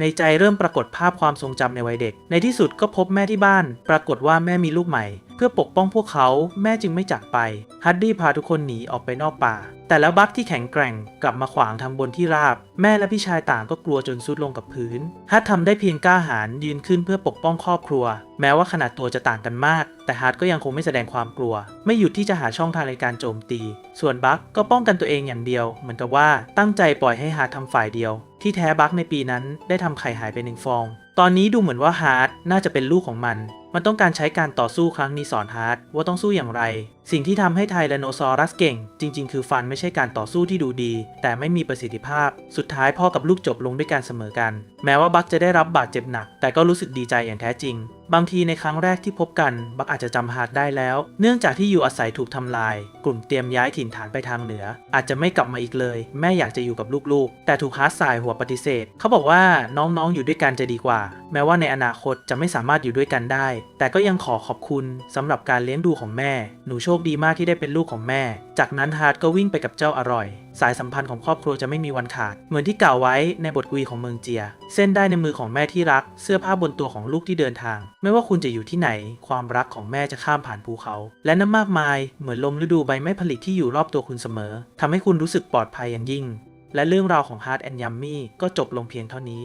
ในใจเริ่มปรากฏภาพความทรงจำในวัยเด็ก ในที่สุดก็พบแม่ที่บ้าน ปรากฏว่าแม่มีลูกใหม่ เพื่อปกป้องพวกเขาแม่จึงไม่จากไป ฮัดดี้พาทุกคนหนีออกไปนอกป่า แต่แล้วบัคที่แข็งแกร่งกลับมาขวางทางบนที่ราบ แม่และพี่ชายต่างก็กลัวจนซุดลงกับพื้น ฮัททำได้เพียงกล้าหาญยืนขึ้นเพื่อปกป้องครอบครัว แม้ว่าขนาดตัวจะต่างกันมาก แต่ฮัทก็ยังคงไม่แสดงความกลัว ไม่หยุดที่จะหาช่องทางในการโจมตี ส่วนบัคก็ป้องกันตัวเองอย่างเดียว เหมือนกับว่าตั้งใจปล่อยให้ฮาร์ททำฝ่ายเดียว ที่แท้บัคในปีนั้นได้ทำไข่หายไปหนึ่งฟอง ตอนนี้ดูเหมือนว่าฮาร์ดน่าจะเป็นลูกของมันมันต้องการใช้การต่อสู้ครั้งนี้สอนฮาร์ดว่าต้องสู้อย่างไร สิ่งที่ทำให้ไทแรนโนซอรัสเก่ง จริง ๆ คือฟันไม่ใช่การต่อสู้ที่ดูดี แต่ไม่มีประสิทธิภาพ สุดท้ายพ่อกับลูกจบลงด้วยการเสมอกัน แม้ว่าบัคจะได้รับบาดเจ็บหนัก แต่ก็รู้สึกดีใจอย่างแท้จริง บางทีในครั้งแรกที่พบกัน บัคอาจจะจำฮาร์ดได้แล้ว เนื่องจากที่อยู่อาศัยถูกทำลาย กลุ่มเตรียมย้ายถิ่นฐานไปทางเหนือ อาจจะไม่กลับมาอีกเลย แม่อยากจะอยู่กับลูกๆ แต่ถูกฮาร์ดสายหัวปฏิเสธ เขาบอกว่าน้องๆอยู่ด้วยกันจะดีกว่า แม้ว่าในอนาคตจะไม่สามารถอยู่ด้วยกันได้แต่ก็ยังขอขอบคุณสำหรับการเลี้ยงดูของแม่ หนูโชคดีมากที่ได้เป็นลูกของแม่ จากนั้นฮาร์ดก็วิ่งไปกับเจ้าอร่อย สายสัมพันธ์ของครอบครัวจะไม่มีวันขาด เหมือนที่กล่าวไว้ในบทกวีของเมืองเจีย เส้นได้ในมือของแม่ที่รัก เสื้อผ้าบนตัวของลูกที่เดินทาง ไม่ว่าคุณจะอยู่ที่ไหน ความรักของแม่จะข้ามผ่านภูเขา และนั่นมากมายเหมือนลมฤดูใบไม้ผลิที่อยู่รอบตัวคุณเสมอทำให้คุณรู้สึกปลอดภัยอย่างยิ่ง และเรื่องราวของ Hard and Yummy ก็จบลงเพียงเท่านี้